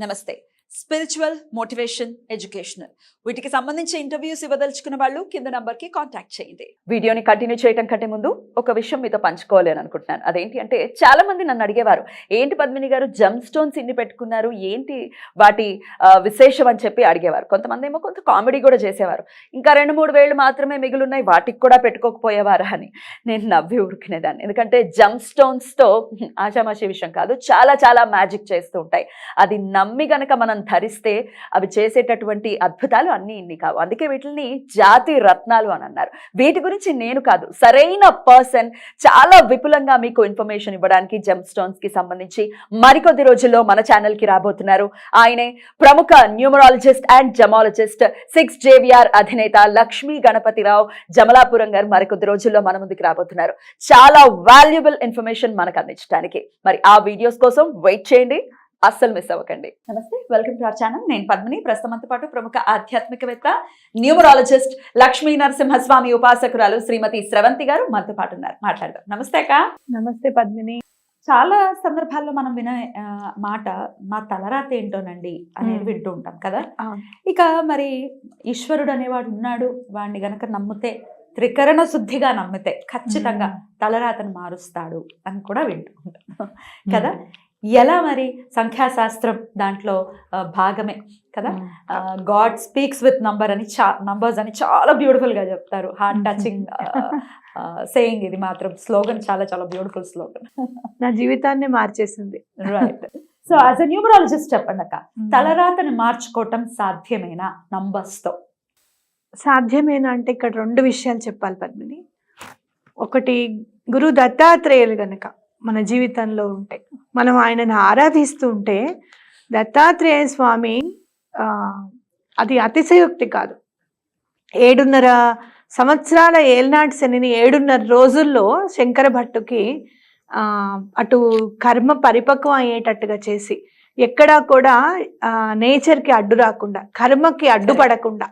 నమస్తే. Spiritual motivation educational వీటికి సంబంధించి ఇంటర్వ్యూస్ ఇవ్వదలుచుకున్న వాళ్ళు కింద నంబర్కి కాంటాక్ట్ చేయండి. వీడియోని కంటిన్యూ చేయడం కంటే ముందు ఒక విషయం మీతో పంచుకోవాలి అని అనుకుంటున్నాను. అదేంటి అంటే చాలా మంది నన్ను అడిగేవారు ఏంటి పద్మిని గారు జమ్ స్టోన్స్ ఇన్ని పెట్టుకున్నారు? ఏంటి వాటి విశేషం? అని చెప్పి అడిగేవారు. కొంతమంది ఏమో కొంత కామెడీ కూడా చేసేవారు. ఇంకా రెండు మూడు వేళ్ళు మాత్రమే మిగిలిన్నాయి వాటికి కూడా పెట్టుకోకపోయేవారా అని నేను నవ్వి ఊరుకునేదాన్ని. ఎందుకంటే జమ్ స్టోన్స్తో ఆషామాషి విషయం కాదు చాలా చాలా మ్యాజిక్ చేస్తూ ఉంటాయి. అది నమ్మి గనక మనం ధరిస్తే అవి చేసేటటువంటి అద్భుతాలు అన్నీ ఇన్ని కావు. అందుకే వీటిని జాతి రత్నాలు అని అన్నారు. వీటి గురించి నేను కాదు. సరైన పర్సన్ చాలా విపులంగా మీకు ఇన్ఫర్మేషన్ ఇవ్వడానికి జెమ్ స్టోన్స్కి సంబంధించి మరికొద్ది రోజుల్లో మన ఛానల్కి రాబోతున్నారు. ఆయనే ప్రముఖ numerologist and gemologist six J V R అధినేత లక్ష్మీ గణపతిరావు జమలాపురం గారు మరికొద్ది రోజుల్లో మన ముందుకు రాబోతున్నారు. చాలా వాల్యుబుల్ ఇన్ఫర్మేషన్ మనకు అందించడానికి. మరి ఆ వీడియోస్ కోసం వెయిట్ చేయండి. అస్సలు మిస్ అవ్వకండి. నమస్తే వెల్కమ్ టు అవర్ ఛానల్. నేను పద్మిని. ప్రస్తుతంతో పాటు ప్రముఖ ఆధ్యాత్మికవేత్త న్యూమరాలజిస్ట్ లక్ష్మీ నరసింహస్వామి ఉపాసకురాలు శ్రీమతి స్రవంతి గారు మనతో పాటు ఉన్నారు. మాట్లాడదాం. నమస్తే అక్క. నమస్తే పద్మిని. చాలా సందర్భాల్లో మనం వినే ఆ, మాట మా తలరాత ఏంటోనండి అనేది. వింటూ ఉంటాం కదా. ఇక మరి ఈశ్వరుడు అనేవాడు ఉన్నాడు వాడిని గనక నమ్మితే త్రికరణ శుద్ధిగా నమ్మితే ఖచ్చితంగా తలరాతను మారుస్తాడు అని కూడా వింటూ ఉంటాం. కదా? ఎలా మరి? సంఖ్యాశాస్త్రం దాంట్లో భాగమే కదా? గాడ్ స్పీక్స్ విత్ నంబర్ అని చా నంబర్స్ అని చాలా beautiful గా చెప్తారు. హార్ట్ టచింగ్ సేయింగ్ ఇది మాత్రం. స్లోగన్ చాలా చాలా బ్యూటిఫుల్ స్లోగన్. నా జీవితాన్ని మార్చేసింది. Right so as a numerologist చెప్పండి అక్క తలరాతని మార్చుకోవటం సాధ్యమేనా? Numbers తో. సాధ్యమేనా అంటే ఇక్కడ రెండు విషయాలు చెప్పాలి పద్మిని. ఒకటి గురు దత్తాత్రేయులు గనక. మన జీవితంలో ఉంటే మనం ఆయనను ఆరాధిస్తూ ఉంటే దత్తాత్రేయ స్వామి అది అతిశయోక్తి కాదు. ఏడున్నర సంవత్సరాల ఏల్నాటి శనిని ఏడున్నర రోజుల్లో శంకర భట్టుకి అటు కర్మ పరిపక్వం అయ్యేటట్టుగా చేసి ఎక్కడా కూడా నేచర్కి అడ్డు రాకుండా కర్మకి అడ్డుపడకుండా.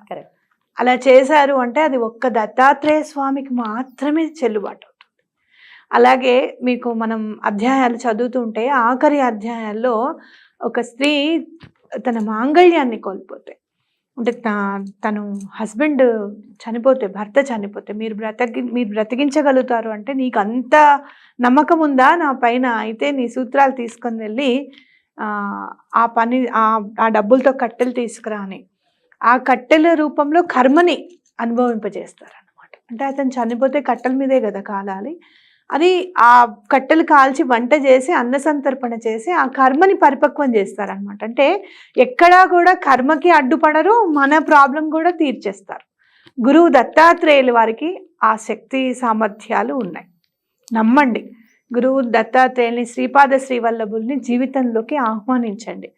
అలా చేశారు అంటే అది ఒక్క దత్తాత్రేయ స్వామికి మాత్రమే చెల్లుబాటు. అలాగే మీకు మనం అధ్యాయాలు చదువుతుంటే ఆఖరి అధ్యాయాల్లో ఒక స్త్రీ తన మాంగళ్యాన్ని కోల్పోతే అంటే తను హస్బెండ్ చనిపోతే భర్త చనిపోతే మీరు బ్రతకి మీరు బ్రతికించగలుగుతారు అంటే నీకు అంత నమ్మకం ఉందా? నా పైన అయితే నీ సూత్రాలు తీసుకొని వెళ్ళి ఆ, ఆ పని ఆ ఆ డబ్బులతో కట్టెలు తీసుకురా అని. ఆ కట్టెల రూపంలో కర్మని అనుభవింపజేస్తారనమాట అంటే అతను చనిపోతే కట్టెల మీదే కదా కాలాలి. అది ఆ కట్టెలు కాల్చి వంట చేసి అన్న సంతర్పణ చేసి ఆ కర్మని పరిపక్వం చేస్తారనమాట అంటే ఎక్కడా కూడా కర్మకి అడ్డుపడరు మన ప్రాబ్లం కూడా తీర్చేస్తారు. గురువు దత్తాత్రేయులు వారికి ఆ శక్తి సామర్థ్యాలు ఉన్నాయి. నమ్మండి. గురువు దత్తాత్రేయుల్ని శ్రీపాద శ్రీవల్లభుల్ని జీవితంలోకి ఆహ్వానించండి.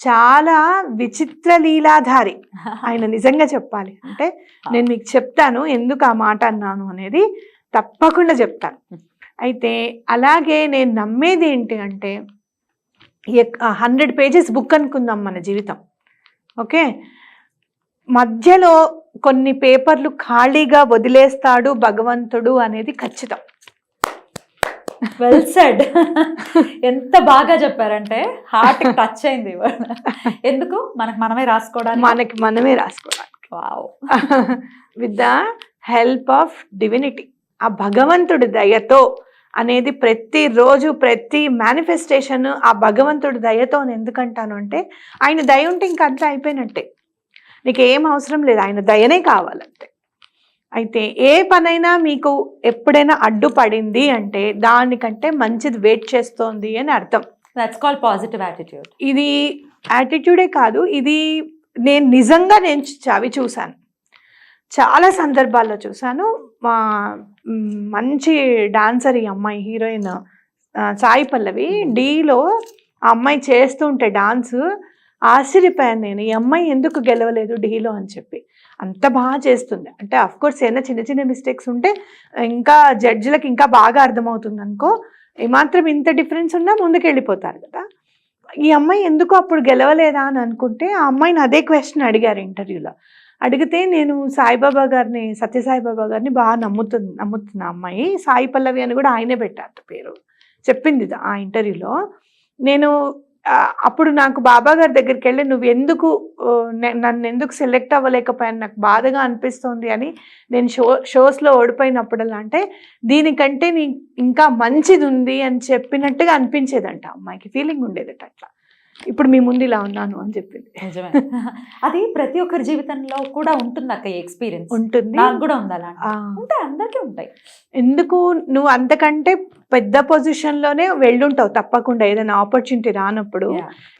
చాలా విచిత్ర లీలాధారి ఆయన నిజంగా చెప్పాలి. అంటే నేను మీకు చెప్తాను ఎందుకు ఆ మాట అన్నాను అనేది తప్పకుండా చెప్తాను. అయితే అలాగే నేను నమ్మేది ఏంటి అంటే హండ్రెడ్ పేజెస్ బుక్ అనుకుందాం మన జీవితం. ఓకే? మధ్యలో కొన్ని పేపర్లు ఖాళీగా వదిలేస్తాడు భగవంతుడు అనేది ఖచ్చితం. వెల్ సెడ్ ఎంత బాగా చెప్పారంటే హార్ట్ టచ్ అయింది. ఎందుకు? మనకు మనమే రాసుకోవడానికి? మనకి మనమే రాసుకోవడానికి. Wow with the help of divinity ఆ భగవంతుడి దయతో అనేది ప్రతిరోజు ప్రతి మేనిఫెస్టేషన్ ఆ భగవంతుడి దయతో అని ఎందుకంటాను అంటే ఆయన దయ ఉంటే ఇంక అంతా అయిపోయినట్టే. నీకు ఏం అవసరం లేదు ఆయన దయనే కావాలంతే. అయితే ఏ పనైనా మీకు ఎప్పుడైనా అడ్డుపడింది అంటే దానికంటే మంచిది వెయిట్ చేస్తోంది అని అర్థం. దట్స్ కాల్ పాజిటివ్ యాటిట్యూడ్ ఇది యాటిట్యూడే కాదు ఇది నేను నిజంగా నేను అవి చూశాను. చాలా సందర్భాల్లో చూశాను. మ్, మంచి డాన్సర్ ఈ అమ్మాయి హీరోయిన్. సాయి పల్లవి డీలో ఆ అమ్మాయి చేస్తుంటే డాన్స్ ఆశ్చర్యపోయాను నేను. ఈ అమ్మాయి ఎందుకు గెలవలేదు డీలో అని చెప్పి. అంత బాగా చేస్తుంది. అంటే అఫ్ కోర్స్ ఏదైనా చిన్న చిన్న మిస్టేక్స్ ఉంటే ఇంకా జడ్జిలకు ఇంకా బాగా అర్థమవుతుంది అనుకో ఏమాత్రం ఇంత డిఫరెన్స్ ఉన్నా ముందుకు వెళ్ళిపోతారు కదా. ఈ అమ్మాయి ఎందుకు అప్పుడు గెలవలేదా అని అనుకుంటే ఆ అమ్మాయిని అదే క్వశ్చన్ అడిగారు ఇంటర్వ్యూలో అడిగితే నేను సాయిబాబా గారిని సత్యసాయిబాబా గారిని బాగా నమ్ముతుంది నమ్ముతున్న అమ్మాయి. సాయి పల్లవి అని కూడా ఆయనే పెట్టారు పేరు. చెప్పింది ఇది ఆ ఇంటర్వ్యూలో. నేను అప్పుడు నాకు బాబా గారి దగ్గరికి వెళ్ళి నువ్వు ఎందుకు నన్ను ఎందుకు సెలెక్ట్ అవ్వలేకపోయాను నాకు బాధగా అనిపిస్తుంది అని నేను షో షోస్లో ఓడిపోయినప్పుడల్లా అంటే దీనికంటే నీ ఇంకా మంచిది ఉంది అని చెప్పినట్టుగా అనిపించేదంట అమ్మాయికి. ఫీలింగ్ ఉండేదట అట్లా. ఇప్పుడు మీ ముందు ఇలా ఉన్నాను అని చెప్పింది. నిజమే. అది ప్రతి ఒక్కరి జీవితంలో కూడా ఉంటుంది అక్క ఎక్స్పీరియన్స్. ఉంటుంది. నాకు కూడా ఉంది అలా ఆ, ఉంటాయి అందరికీ ఉంటాయి. ఎందుకు నువ్వు అంతకంటే పెద్ద పొజిషన్లోనే వెళ్ళుంటావు తప్పకుండా ఏదైనా ఆపర్చునిటీ రానప్పుడు.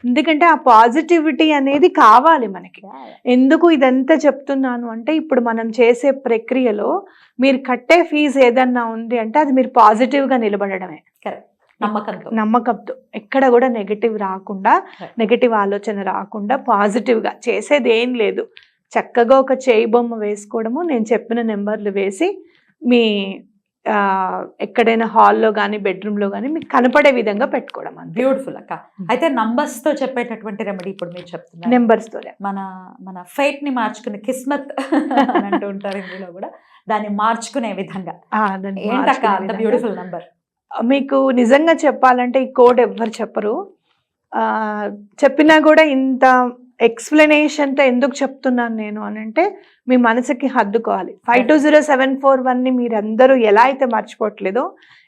ఎందుకంటే ఆ పాజిటివిటీ అనేది కావాలి మనకి. ఎందుకు ఇదంతా చెప్తున్నాను అంటే ఇప్పుడు మనం చేసే ప్రక్రియలో మీరు కట్టే ఫీజు ఏదన్నా ఉంది అంటే అది మీరు పాజిటివ్గా నిలబడడమే. Correct. నమ్మకంతో. నమ్మకంతో. ఎక్కడ కూడా నెగటివ్ రాకుండా. నెగటివ్ ఆలోచన రాకుండా పాజిటివ్గా చేసేది ఏం లేదు. చక్కగా ఒక చేయి బొమ్మ వేసుకోవడము నేను చెప్పిన నెంబర్లు వేసి మీ ఎక్కడైనా హాల్లో కానీ బెడ్రూమ్లో కానీ మీకు కనపడే విధంగా పెట్టుకోవడం అంతే. బ్యూటిఫుల్ అక్క. అయితే నంబర్స్తో చెప్పేటటువంటి రెమెడీ ఇప్పుడు మీరు చెప్తున్నారు. నెంబర్స్తోనే మన మన ఫైట్ని మార్చుకునే కిస్మత్ అంటూ ఉంటారు ఇందులో కూడా. దాన్ని మార్చుకునే విధంగా. ఏంటక్క అంత. బ్యూటిఫుల్ నంబర్ మీకు నిజంగా చెప్పాలంటే ఈ కోడ్ ఎవ్వరు చెప్పరు. చెప్పినా కూడా ఇంత ఎక్స్ప్లెనేషన్తో ఎందుకు చెప్తున్నాను నేను అని అంటే మీ మనసుకి హద్దుకోవాలి. Five two zero seven four వన్ని మీరు అందరూ ఎలా అయితే మర్చిపోవట్లేదో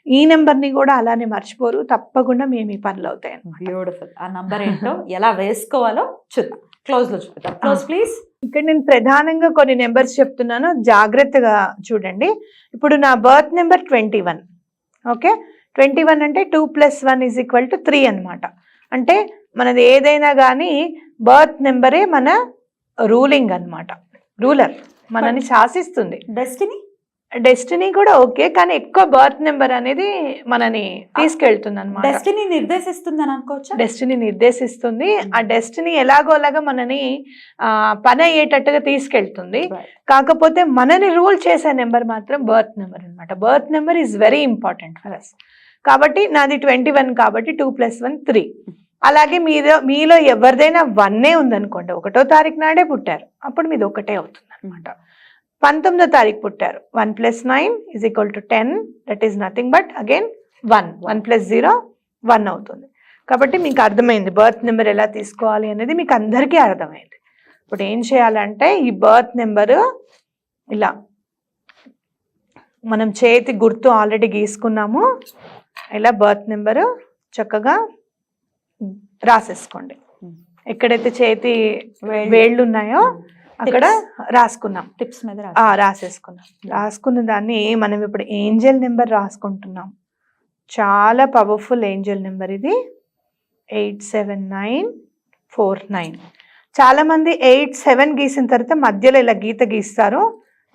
ఈ నెంబర్ని కూడా అలానే మర్చిపోరు. తప్పకుండా మేము ఈ పనులు అవుతాయి బ్యూటిఫుల్ ఆ నంబర్ ఏంటో ఎలా వేసుకోవాలో చూద్దాం. క్లోజ్లో చూద్దాం. క్లోజ్ ప్లీజ్ ఇక్కడ నేను ప్రధానంగా కొన్ని నెంబర్స్ చెప్తున్నాను. జాగ్రత్తగా చూడండి. ఇప్పుడు నా birth number twenty one. Okay? Twenty one అంటే two plus one is equal to three అనమాట అంటే మనది ఏదైనా కానీ బర్త్ నెంబరే మన రూలింగ్ అన్నమాట. రూలర్ మనని శాసిస్తుంది. డెస్టినీ? డెస్టినీ కూడా ఓకే కానీ ఎక్కువ బర్త్ నెంబర్ అనేది మనని తీసుకెళ్తుంది అనమాట డెస్టినీ నిర్దేశిస్తుందని అనుకోవచ్చా? డెస్టినీ నిర్దేశిస్తుంది. ఆ డెస్టినీ ఎలాగోలాగా మనని ఆ, పని అయ్యేటట్టుగా తీసుకెళ్తుంది. కాకపోతే మనని రూల్ చేసే నెంబర్ మాత్రం బర్త్ నెంబర్ అన్నమాట. Birth number is very important for us కాబట్టి నాది ట్వంటీ వన్ కాబట్టి టూ ప్లస్ వన్ త్రీ అలాగే మీలో మీలో ఎవరిదైనా వన్నే ఉందనుకోండి ఒకటో తారీఖు నాడే పుట్టారు. అప్పుడు మీది ఒకటే అవుతుంది అనమాట పంతొమ్మిదో తారీఖు పుట్టారు. One plus nine is equal to ten that is nothing but again one one plus zero one అవుతుంది. కాబట్టి మీకు అర్థమైంది బర్త్ నెంబర్ ఎలా తీసుకోవాలి అనేది మీకు అందరికీ అర్థమైంది. ఇప్పుడు ఏం చేయాలంటే ఈ బర్త్ నెంబరు ఇలా మనం చేతి గుర్తు ఆల్రెడీ గీసుకున్నాము. ఇలా బర్త్ నెంబరు చక్కగా రాసేసుకోండి. Hmm. ఎక్కడైతే చేతి వేళ్ళు. ఉన్నాయో అక్కడ రాసుకున్నాం టిప్స్ మీద. రాసేసుకున్నాం రాసుకున్న దాన్ని మనం ఇప్పుడు ఏంజల్ నెంబర్ రాసుకుంటున్నాం. చాలా పవర్ఫుల్ ఏంజల్ నెంబర్ ఇది. Eight seven nine four nine చాలా మంది ఎయిట్ సెవెన్ గీసిన తర్వాత మధ్యలో ఇలా గీత గీస్తారు.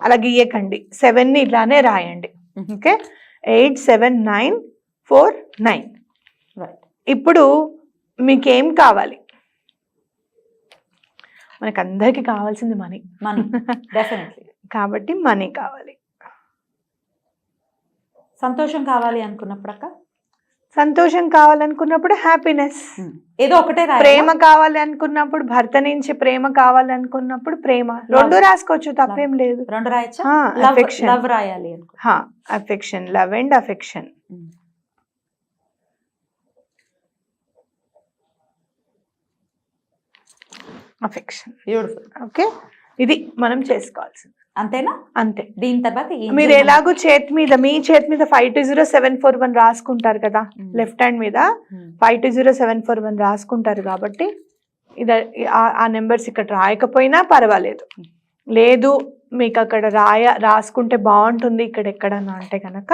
అలా గీయకండి. సెవెన్ని ఇలానే రాయండి. Okay eight seven nine four nine. ఇప్పుడు మీకేం కావాలి? మనకు అందరికీ కావాల్సింది మనీ. మనీ. డెఫినెట్లీ కాబట్టి మనీ కావాలి. సంతోషం కావాలి అనుకున్నప్పుడు అక్క సంతోషం కావాలనుకున్నప్పుడు హ్యాపీనెస్. ఏదో ఒకటే? ప్రేమ కావాలి అనుకున్నప్పుడు భర్త నుంచి ప్రేమ కావాలి అనుకున్నప్పుడు ప్రేమ రెండు రాసుకోవచ్చు తప్పేం లేదు. రెండు రాయచ్చా? అఫెక్షన్ లవ్ రాయాలి affection love and affection affection beautiful okay ఇది మనం చేసుకోవాల్సింది. అంతేనా? అంతే. దీని తర్వాత మీరు? ఎలాగో చేతి మీద మీ చేతి మీద five two zero seven four one రాసుకుంటారు కదా. లెఫ్ట్ హ్యాండ్ మీద. Five two zero seven four one రాసుకుంటారు కాబట్టి ఇది ఆ- నెంబర్స్ ఇక్కడ రాయకపోయినా పర్వాలేదు. లేదు మీకు అక్కడ రాయ రాసుకుంటే బాగుంటుంది ఇక్కడ ఎక్కడన్నా అంటే కనుక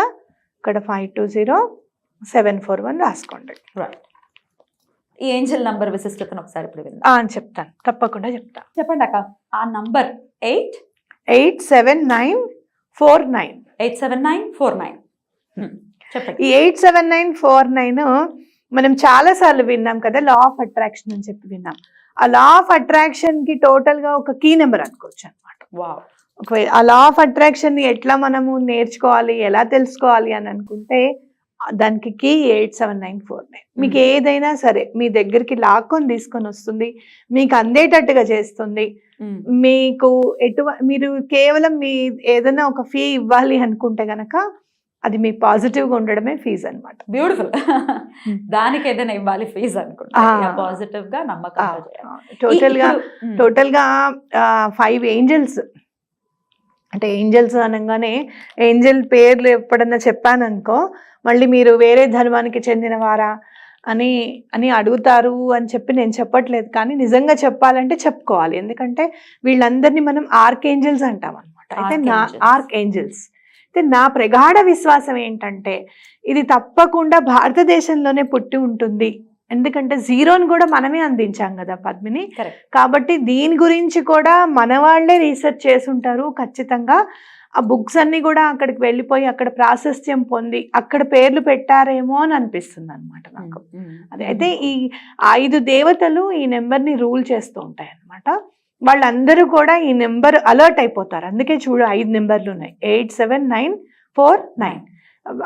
ఇక్కడ five two zero seven four one రాసుకోండి. Right. ఈ ఏంజల్ నంబర్ విశిష్టతను ఒకసారి ఇప్పుడు విందాం. చెప్తాను. తప్పకుండా చెప్తాను చెప్పండి అక్క ఆ number eight eight seven nine four nine. Eight seven nine four nine. చెప్పండి. ఈ eight seven nine four nine మనం చాలా సార్లు విన్నాం కదా లా ఆఫ్ అట్రాక్షన్ అని చెప్పి విన్నాం. ఆ లా ఆఫ్ అట్రాక్షన్కి టోటల్గా ఒక కీ నెంబర్ అనుకోవచ్చు అనమాట వావ్. ఒకవేళ ఆ లా ఆఫ్ అట్రాక్షన్ని ఎట్లా మనము నేర్చుకోవాలి ఎలా తెలుసుకోవాలి అని అనుకుంటే దానికి key eight seven nine four nine మీకు ఏదైనా సరే మీ దగ్గరికి లాక్కొని తీసుకొని వస్తుంది మీకు అందేటట్టుగా చేస్తుంది. మీకు ఎటువ మీరు కేవలం మీ ఏదైనా ఒక ఫీ ఇవ్వాలి అనుకుంటే గనక అది మీ పాజిటివ్గా ఉండడమే ఫీజ్ అనమాట బ్యూటిఫుల్. దానికి ఏదైనా ఇవ్వాలి ఫీజ్ అనుకుంటా. పాజిటివ్గా టోటల్గా టోటల్గా ఫైవ్ ఏంజల్స్. అంటే ఏంజల్స్ అనగానే ఏంజల్ పేర్లు ఎప్పుడన్నా చెప్పాననుకో మళ్ళీ మీరు వేరే ధర్మానికి చెందినవారా అని అని అడుగుతారు అని చెప్పి నేను చెప్పట్లేదు. కానీ నిజంగా చెప్పాలంటే చెప్పుకోవాలి. ఎందుకంటే వీళ్ళందరినీ మనం ఆర్క్ ఏంజల్స్ అంటాం అనమాట అయితే నా. ఆర్క్ ఏంజల్స్ అయితే నా ప్రగాఢ విశ్వాసం ఏంటంటే ఇది తప్పకుండా భారతదేశంలోనే పుట్టి ఉంటుంది. ఎందుకంటే జీరోని కూడా మనమే అందించాం కదా పద్మిని. కాబట్టి దీని గురించి కూడా మన వాళ్ళే రీసెర్చ్ చేసి ఉంటారు ఖచ్చితంగా ఆ బుక్స్ అన్ని కూడా అక్కడికి వెళ్ళిపోయి అక్కడ ప్రాశస్త్యం పొంది అక్కడ పేర్లు పెట్టారేమో అని అనిపిస్తుంది అనమాట నాకు. ఉమ్, ఉమ్, అదే అయితే ఈ ఐదు దేవతలు ఈ నెంబర్ని రూల్ చేస్తూ ఉంటాయి అన్నమాట వాళ్ళందరూ కూడా ఈ నెంబర్ అలర్ట్ అయిపోతారు. అందుకే చూడు ఐదు నెంబర్లు ఉన్నాయి. Eight seven nine four nine.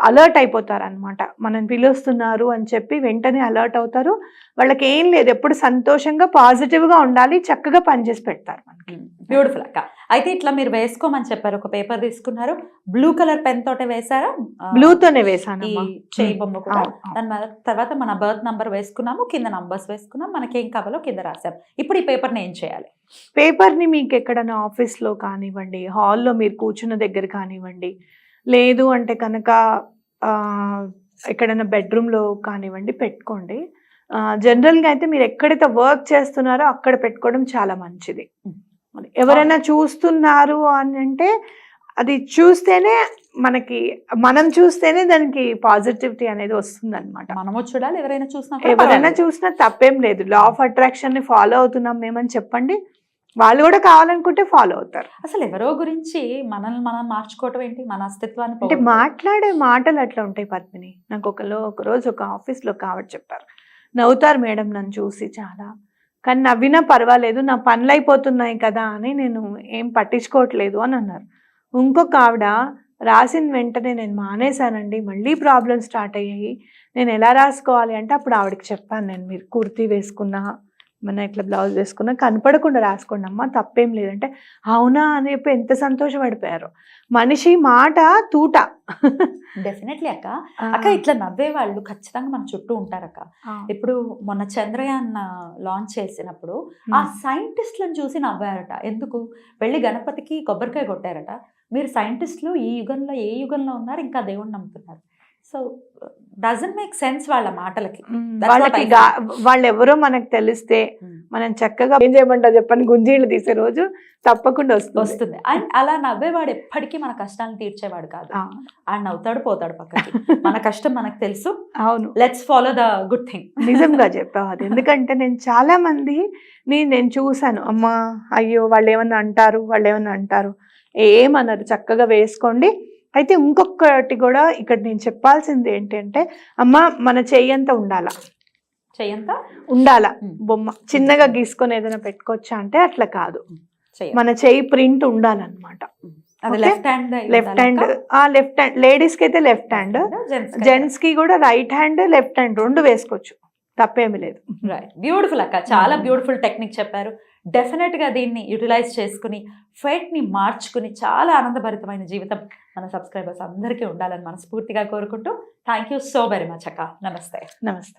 Alert అయిపోతారు అనమాట మనం పిలుస్తున్నారు అని చెప్పి వెంటనే అలర్ట్ అవుతారు. వాళ్ళకి ఏం లేదు. ఎప్పుడు సంతోషంగా పాజిటివ్గా ఉండాలి. చక్కగా పనిచేసి పెడతారు మనకి. బ్యూటిఫుల్ అక్క. అయితే ఇట్లా మీరు వేసుకోమని చెప్పారు. ఒక పేపర్ తీసుకున్నారు. బ్లూ కలర్ పెన్ తోటే వేసారా బ్లూతోనే ఈ వేసానమ్మా చేయి బొమ్మ కూడా. దాని తర్వాత మన బర్త్ నంబర్ వేసుకున్నాము కింద నంబర్స్ వేసుకున్నాం మనకి ఏం కావాలో కింద రాసాం ఇప్పుడు ఈ పేపర్ని ఏం చేయాలి? పేపర్ని మీకు ఎక్కడైనా ఆఫీస్లో కానివ్వండి హాల్లో మీరు కూర్చున్న దగ్గర కానివ్వండి లేదు అంటే కనుక ఆ, ఎక్కడైనా బెడ్రూమ్లో కానివ్వండి పెట్టుకోండి. జనరల్గా అయితే మీరు ఎక్కడైతే వర్క్ చేస్తున్నారో అక్కడ పెట్టుకోవడం చాలా మంచిది. ఎవరైనా చూస్తున్నారు అని అంటే అది చూస్తేనే మనకి మనం చూస్తేనే దానికి పాజిటివిటీ అనేది వస్తుంది అనమాట మనము చూడాలి ఎవరైనా చూసినా ఎవరైనా. చూసినా తప్పేం లేదు. లా ఆఫ్ అట్రాక్షన్ని ఫాలో అవుతున్నాం మేమని చెప్పండి. వాళ్ళు కూడా కావాలనుకుంటే ఫాలో అవుతారు. అసలు ఎవరో గురించి మనల్ని మనం మార్చుకోవటం ఏంటి? మన అస్తిత్వాన్ని అంటే. మాట్లాడే మాటలు అట్లా ఉంటాయి పద్మిని. నాకు ఒకలో ఒక రోజు ఒక ఆఫీస్లో కావట్ చెప్పారు. నవ్వుతారు మేడం నన్ను చూసి చాలా. కానీ నవ్వినా పర్వాలేదు నా పనులు అయిపోతున్నాయి కదా అని నేను ఏం పట్టించుకోవట్లేదు అని అన్నారు. ఇంకొక ఆవిడ రాసిన వెంటనే నేను మానేశానండి. మళ్ళీ ప్రాబ్లమ్స్ స్టార్ట్ అయ్యాయి. నేను ఎలా రాసుకోవాలి? అంటే అప్పుడు ఆవిడకి చెప్పాను నేను మీరు కుర్తీ వేసుకున్నా మన ఇట్లా బ్లౌజ్ వేసుకున్నా కనపడకుండా రాసుకోండి అమ్మా తప్పేం లేదంటే అవునా అని చెప్పి ఎంత సంతోషపడిపోయారు. మనిషి మాట తూట. డెఫినెట్లీ అక్క. అక్క ఇట్లా నవ్వే వాళ్ళు ఖచ్చితంగా మన చుట్టూ ఉంటారక్క. ఇప్పుడు మొన్న చంద్రయాన్ లాంచ్ చేసినప్పుడు ఆ సైంటిస్ట్లను చూసి నవ్వారట. ఎందుకు? వెళ్ళి గణపతికి కొబ్బరికాయ కొట్టారట. మీరు సైంటిస్టులు ఈ యుగంలో ఏ యుగంలో ఉన్నారు? ఇంకా దేవుణ్ణి నమ్ముతున్నారు. సో డజన్ మేక్ సెన్స్ వాళ్ళ మాటలకి. వాళ్ళకి వాళ్ళు ఎవరో మనకు తెలిస్తే మనం చక్కగా ఏం చేయమంటావు చెప్పని గుంజీళ్ళు తీసే రోజు తప్పకుండా వస్తుంది. వస్తుంది. అండ్ అలా నవ్వేవాడు ఎప్పటికీ మన కష్టాలను తీర్చేవాడు కాదు. ఆ, ఆయన నవ్వుతాడు పోతాడు పక్కకి. మన కష్టం మనకు తెలుసు. అవును. Let's follow the good thing నిజంగా చెప్పావు అది. ఎందుకంటే నేను చాలా మంది నేను చూశాను. అమ్మా అయ్యో వాళ్ళు ఏమన్నా అంటారు వాళ్ళు ఏమన్నా అంటారు. ఏమన్నారు? చక్కగా వేసుకోండి. అయితే ఇంకొకటి కూడా ఇక్కడ నేను చెప్పాల్సింది ఏంటంటే అమ్మ మన చెయ్యంతా ఉండాలా? చెయ్యంతా ఉండాలా మ్మ్. బొమ్మ? చిన్నగా గీసుకొని ఏదైనా పెట్టుకోవచ్చా అంటే అట్లా కాదు. మన చెయ్యి ప్రింట్ ఉండాలన్నమాట. లెఫ్ట్ హ్యాండ్ లెఫ్ట్ హ్యాండ్ ఆ లెఫ్ట్ హ్యాండ్ లేడీస్కి అయితే లెఫ్ట్ హ్యాండ్ జెంట్స్కి కూడా రైట్ హ్యాండ్ లెఫ్ట్ హ్యాండ్ రెండు వేసుకోవచ్చు. తప్పేమీ లేదు. రైట్ బ్యూటిఫుల్ అక్క. చాలా. బ్యూటిఫుల్ టెక్నిక్ చెప్పారు. డెఫినెట్గా దీన్ని యూటిలైజ్ చేసుకుని ఫేట్ని మార్చుకుని చాలా ఆనందభరితమైన జీవితం మన సబ్స్క్రైబర్స్ అందరికీ ఉండాలని మనస్ఫూర్తిగా కోరుకుంటూ thank you so very much అక్క. నమస్తే. నమస్తే.